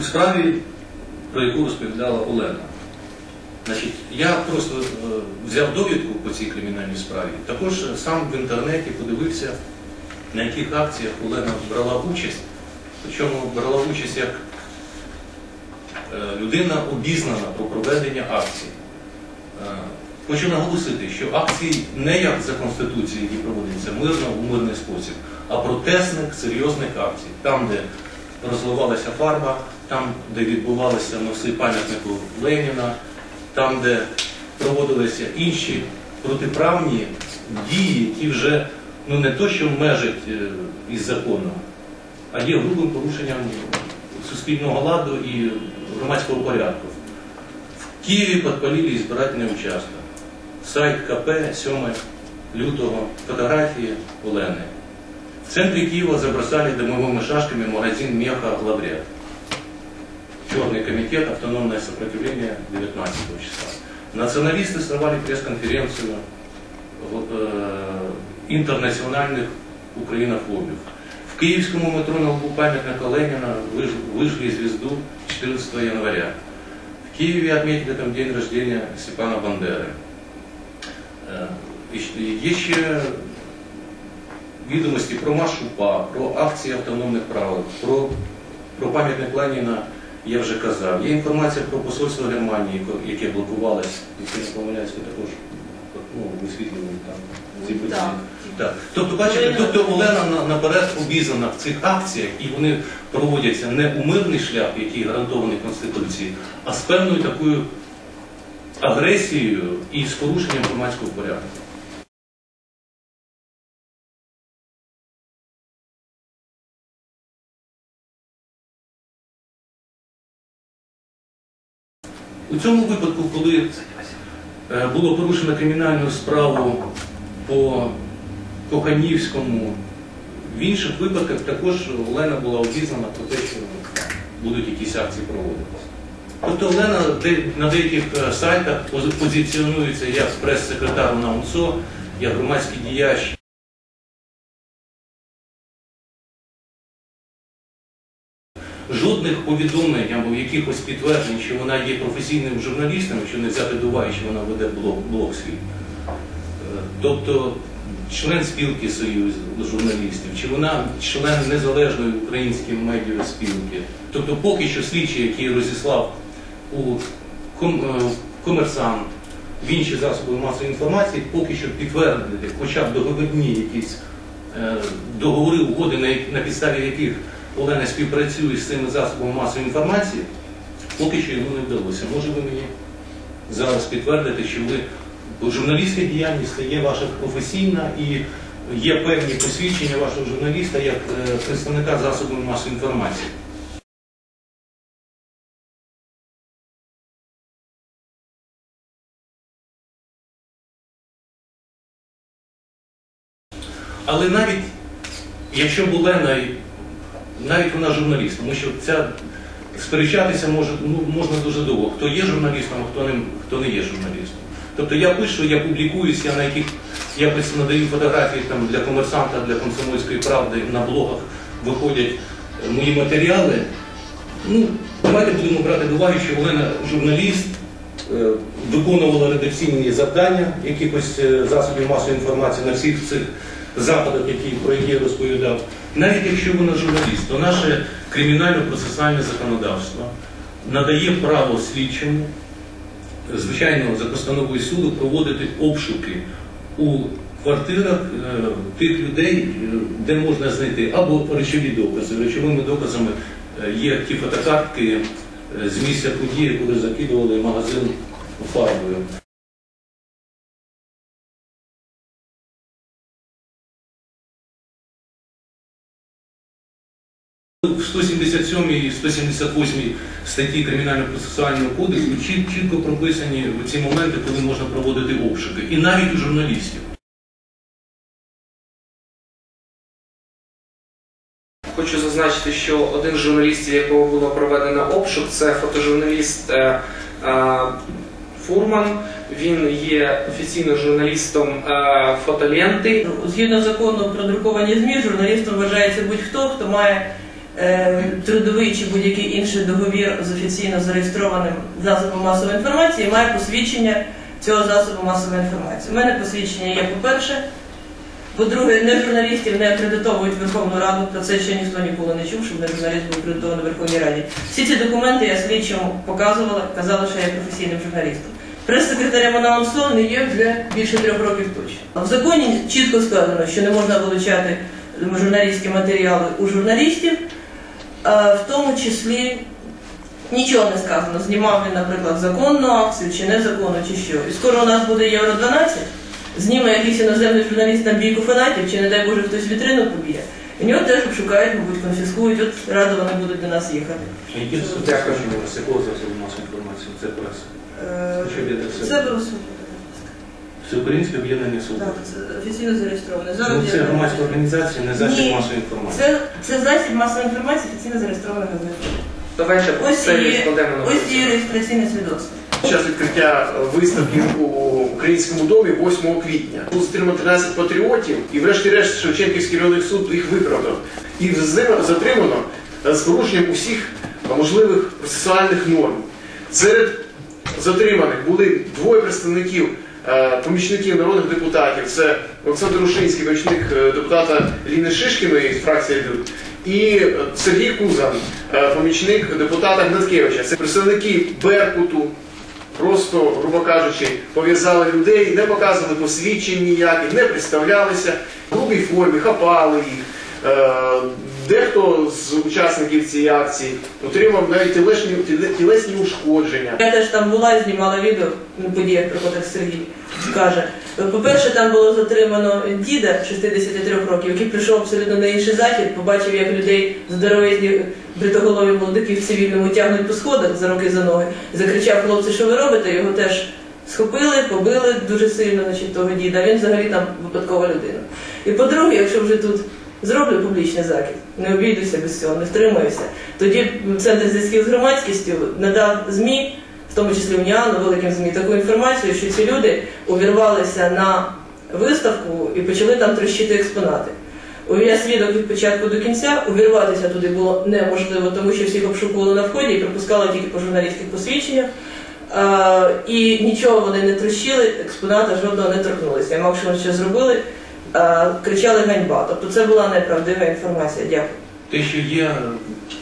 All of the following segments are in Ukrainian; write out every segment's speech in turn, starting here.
у справі, про яку розповідала Олена. Значить, я просто е, взяв довідку по цій кримінальній справі. Також сам в інтернеті подивився, на яких акціях Олена брала участь. Причому брала участь як е, людина обізнана про проведення акцій. Е, Хочу наголосити, що акції не як за Конституцією, які проводяться мирно у мирний спосіб, а протестних серйозних акцій. Там, де розливалася фарба, там, де відбувалися носи пам'ятнику Леніна, там, де проводилися інші протиправні дії, які вже ну, не то, що межать е, із законом, а є грубим порушенням суспільного ладу і громадського порядку. В Киеве подпалили избирательный участок. Сайт КП 7 лютого. Фотографии Олени. В центре Киева забросали дымовыми шашками магазин меха «Главряд». Черный комитет «Автономное сопротивление» 19 числа. Националисты сорвали пресс-конференцию э, интернациональных украинофобов. В киевскому метро на лбу памятника Ленина выжгли звезду 14 января. В Киеве отметили там день рождения Степана Бандеры. Е, і щ- Є ще відомості про марш УПА, про акції автономних правил, про, про пам'ятник Леніна я вже казав. Є інформація про посольство Германії, яке блокувалось, якщо не помиляюсь, ви також ну, висвітлювали там ці події. Так. Так. Тобто, бачите, тобто Олена наперед обізнана в цих акціях, і вони проводяться не у мирний шлях, який гарантований Конституцією, а з певною такою агресією і з порушенням громадського порядку. У цьому випадку, коли е, було порушено кримінальну справу по Коханівському, в інших випадках також Олена була обізнана про те, що будуть якісь акції проводитися. Тобто Олена на деяких е, сайтах позиціонується як прес-секретар на УНСО, як громадський діяч. Жодних повідомлень або якихось підтверджень, що вона є професійним журналістом, що не взяти до уваги, що вона веде блог, блог свій. Е, Тобто член спілки Союзу журналістів, чи вона член незалежної української медіаспілки. Тобто поки що слідчий, який розіслав у е, комерсант, в інші засоби масової інформації, поки що підтвердити хоча б договірні якісь е, договори, угоди, на підставі яких Олена співпрацює з цими засобами масової інформації, поки що йому не вдалося. Може ви мені зараз підтвердити, що ви бо журналістська діяльність є ваша професійна і є певні посвідчення вашого журналіста як е, представника засобів масової інформації. Але навіть якщо б Олена, навіть вона журналіст, тому що ця сперечатися може, ну, можна дуже довго. Хто є журналістом, а хто не, хто не є журналістом. Тобто я пишу, я публікуюсь, я на яких я надаю фотографії там, для комерсанта, для комсомольської правди, на блогах виходять е, мої матеріали. Ну, давайте будемо брати до уваги, що Олена журналіст, е, виконувала редакційні завдання якихось е, засобів масової інформації на всіх цих заходах, які, про які я розповідав. Навіть якщо вона журналіст, то наше кримінально-процесуальне законодавство надає право слідчому, звичайно, за постановою суду проводити обшуки у квартирах е, тих людей, е, де можна знайти або речові докази. Речовими доказами е, є ті фотокартки з місця події, коли закидували магазин фарбою. 177 і 178 статті Кримінально-процесуального кодексу чітко прописані ці моменти, коли можна проводити обшуки. І навіть у журналістів. Хочу зазначити, що один з журналістів, якого було проведено обшук, це фотожурналіст е, е, Фурман. Він є офіційно журналістом е, фотоленти. Згідно закону про друковані ЗМІ, журналістом вважається будь-хто, хто має трудовий чи будь-який інший договір з офіційно зареєстрованим засобом масової інформації, має посвідчення цього засобу масової інформації. У мене посвідчення є, по-перше. По-друге, не журналістів не акредитовують Верховну Раду, про це ще ніхто ніколи не чув, щоб не журналіст був акредитований Верховній Раді. Всі ці документи я слідчому показувала, казала, що я професійним журналістом. Прес-секретарем анонсу не є вже більше трьох років точно. В законі чітко сказано, що не можна вилучати журналістські матеріали у журналістів, в тому числі нічого не сказано. Знімав він, наприклад, законну акцію чи незаконну, чи що. І скоро у нас буде Євро 12, зніме якийсь іноземний журналіст на бійку фанатів, чи не дай Боже хтось вітрину поб'є. І нього теж обшукають, мабуть, конфіскують, от радо вони будуть до нас їхати. Які це Дякую. з якого засобу масової інформації? Це преса. Е, Що буде це? Це було Всеукраїнське об'єднання свободи. Так, це офіційно зареєстроване. Зараз Ну, це я- громадська організація, не засіб Ні. масової інформації. Це, це засіб масової інформації офіційно зареєстрованих газет. Давайте Ось це і, відкладемо на ось і реєстраційне свідоцтво. Під час відкриття виставки у українському домі 8 квітня було затримано 13 патріотів, і врешті-решт Шевченківський районний суд їх виправдав. І затримано е, з порушенням усіх можливих процесуальних норм. Серед затриманих були двоє представників. Е, Помічників народних депутатів це Олександр Рушинський, помічник е, депутата Ліни Шишкіної з фракції ЛЮД, і Сергій Кузан, е, помічник депутата Гнаткевича. Це представники Беркуту, просто, грубо кажучи, пов'язали людей, не показували посвідчень ніяких, не представлялися, в грубій формі хапали їх. Дехто з учасників цієї акції отримав навіть тілесні, тілесні ушкодження. Я теж там була і знімала відео на подіях, приходив Сергій. Каже, по-перше, там було затримано діда 63 років, який прийшов абсолютно на інший захід, побачив, як людей здоровезні бритоголові молодики в цивільному тягнуть по сходах за руки за ноги. Закричав хлопці, що ви робите? Його теж схопили, побили дуже сильно, значить, того діда. Він взагалі там випадкова людина. І по-друге, якщо вже тут зроблю публічний захід, не обійдуся без цього, не втримаюся. Тоді центр зв'язків з громадськістю надав ЗМІ, в тому числі Уніану, великим ЗМІ, таку інформацію, що ці люди увірвалися на виставку і почали там трощити експонати. О, Я свідок від початку до кінця, увірватися туди було неможливо, тому що всіх обшукували на вході і пропускали тільки по журналістських посвідченнях. І нічого вони не трощили, експоната жодного не торкнулися. Я максимум, що зробили, кричали ганьба. Тобто це була неправдива інформація. Дякую. Те, що є е,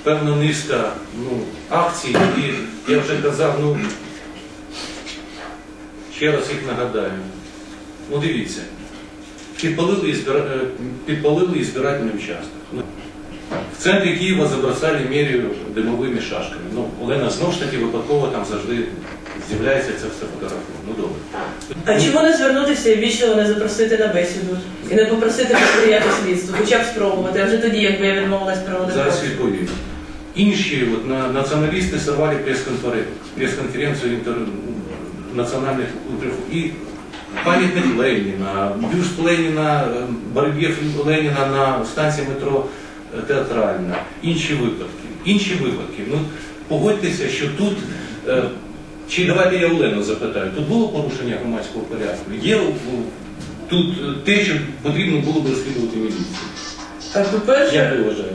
певна низка ну, акцій, які я вже казав, ну ще раз їх нагадаю. Ну дивіться, підпалили, і збира... е, підпалили і збирательний участок. Ну, в центрі Києва забросали мерію димовими шашками. Ну, Олена знову ж таки випадково там завжди з'являється це все фотографує. Ну добре. А чому не звернутися і вічливо не запросити на бесіду і не попросити посприяти слідству, хоча б спробувати, а вже тоді, якби я відмовилась проводити. Зараз відповім. Інші от, на, націоналісти сорвали прес-конференцію, прес-конференцію інтер... національних і пам'ятник Леніна, бюст Леніна, барельєф Леніна на станції метро е, Театральна, інші випадки. Інші випадки. Ну, погодьтеся, що тут, е, чи давайте я Олену запитаю, тут було порушення громадського порядку? Є е, тут е, те, що потрібно було б розслідувати міліцію? А по-перше, Як ви вважаєте?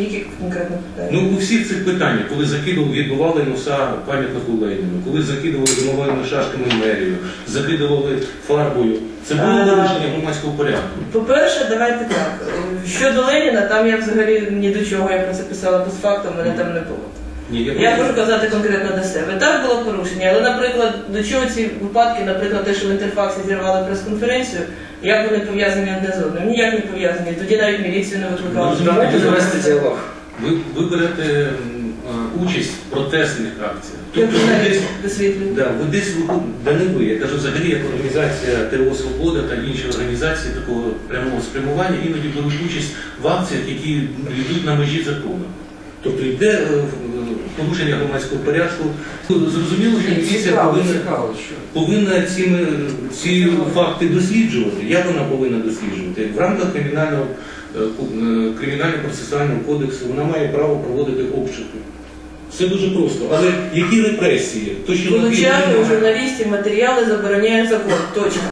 які конкретно питання? Ну, у всіх цих питаннях, коли закидували, відбували носа пам'ятнику Леніну, коли закидували димовими шашками мерію, закидували фарбою, це було А. порушення громадського порядку. По-перше, давайте так. Е, Щодо Леніна, там я взагалі ні до чого, я про це писала постфактум, мене там не було. Ні, я, Я можу казати конкретно до себе. Так було порушення, але, наприклад, до чого ці випадки, наприклад, те, що в інтерфаксі зірвали прес-конференцію, як вони пов'язані одне з одним? Ніяк не пов'язані. Тоді навіть міліцію не викликали. Ну, Давайте завести діалог. ви, ви берете м, а, участь в протестних акціях. Я Тобто ви десь, висвітлюю. да, ви десь виходите, да не ви, я кажу взагалі як організація ТО Свобода та інші організації такого прямого спрямування іноді беруть участь в акціях, які йдуть на межі закону. Тобто йде е, порушення громадського порядку. Зрозуміло, що міліція повинна, повинна ці, ці факти досліджувати. Як вона повинна досліджувати? В рамках кримінального е, е, кримінально-процесуального кодексу вона має право проводити обшуки. Все дуже просто. Але які репресії? Вилучати у журналістів матеріали забороняє закон. Точно.